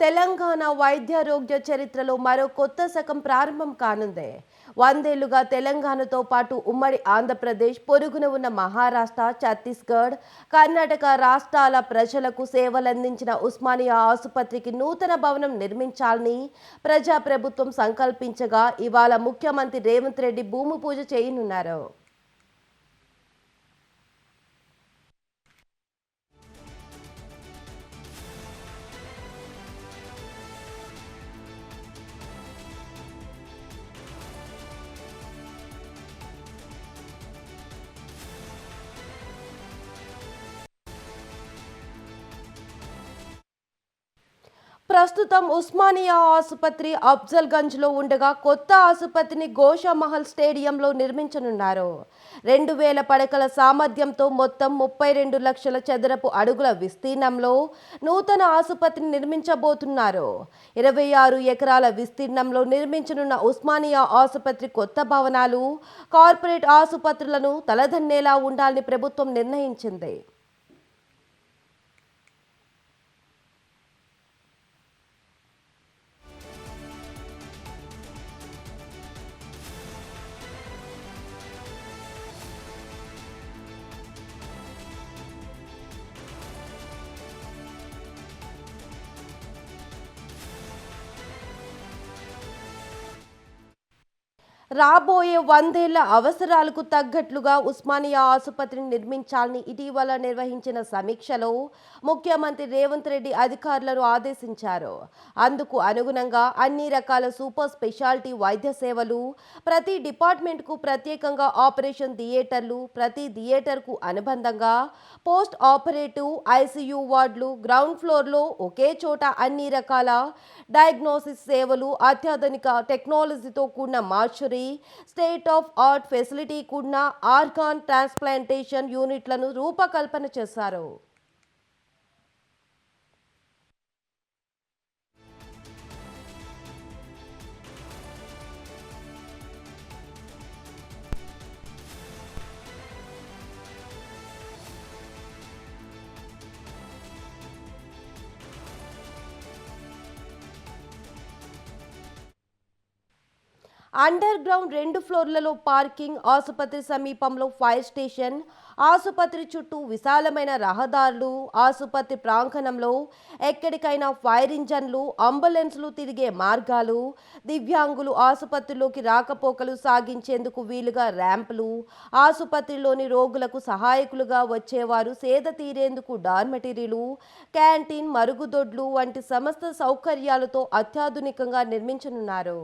తెలంగాణ వైద్యారోగ్య చరిత్రలో మరో కొత్త శకం ప్రారంభం కానుంది. వందేళ్ళుగా తెలంగాణతో పాటు ఉమ్మడి ఆంధ్రప్రదేశ్ పొరుగున ఉన్న మహారాష్ట్ర ఛత్తీస్గఢ్ కర్ణాటక రాష్ట్రాల ప్రజలకు సేవలందించిన ఉస్మానియా ఆసుపత్రికి నూతన భవనం నిర్మించాలని ప్రజాప్రభుత్వం సంకల్పించగా ఇవాళ ముఖ్యమంత్రి రేవంత్ రెడ్డి భూమి పూజ చేయనున్నారు. ప్రస్తుతం ఉస్మానియా ఆసుపత్రి అఫ్జల్గంజ్లో ఉండగా కొత్త ఆసుపత్రిని గోషామహల్ స్టేడియంలో నిర్మించనున్నారు. రెండు వేల పడకల సామర్థ్యంతో మొత్తం ముప్పై రెండు లక్షల చదరపు అడుగుల విస్తీర్ణంలో నూతన ఆసుపత్రిని నిర్మించబోతున్నారు. ఇరవై ఆరు ఎకరాల విస్తీర్ణంలో నిర్మించనున్న ఉస్మానియా ఆసుపత్రి కొత్త భవనాలు కార్పొరేట్ ఆసుపత్రులను తలదన్నేలా ఉండాలని ప్రభుత్వం నిర్ణయించింది. రాబోయే వందేళ్ళ అవసరాలకు తగ్గట్లుగా ఉస్మానియా ఆసుపత్రిని నిర్మించాలని ఇటీవల నిర్వహించిన సమీక్షలో ముఖ్యమంత్రి రేవంత్ రెడ్డి అధికారులను ఆదేశించారు. అందుకు అనుగుణంగా అన్ని రకాల సూపర్ స్పెషాలిటీ వైద్య సేవలు ప్రతి డిపార్ట్మెంట్కు ప్రత్యేకంగా ఆపరేషన్ థియేటర్లు ప్రతి థియేటర్కు అనుబంధంగా పోస్ట్ ఆపరేటివ్ ఐసీయూ వార్డులు గ్రౌండ్ ఫ్లోర్లో ఒకే చోట అన్ని రకాల డయాగ్నోసిస్ సేవలు అత్యాధునిక టెక్నాలజీతో కూడిన mortuary state of art facility కూడిన ఆర్గాన్ ట్రాన్స్ప్లాంటేషన్ యూనిట్లను రూపకల్పన చేశారు. అండర్ గ్రౌండ్ రెండు ఫ్లోర్లలో పార్కింగ్ ఆసుపత్రి సమీపంలో ఫైర్ స్టేషన్ ఆసుపత్రి చుట్టూ విశాలమైన రహదారులు ఆసుపత్రి ప్రాంగణంలో ఎక్కడికైనా ఫైర్ ఇంజన్లు అంబులెన్స్లు తిరిగే మార్గాలు దివ్యాంగులు ఆసుపత్రిలోకి రాకపోకలు సాగించేందుకు వీలుగా ర్యాంపులు ఆసుపత్రిలోని రోగులకు సహాయకులుగా వచ్చేవారు సేద తీరేందుకు డార్మెటరీలు క్యాంటీన్ మరుగుదొడ్లు వంటి సమస్త సౌకర్యాలతో అత్యాధునికంగా నిర్మించనున్నారు.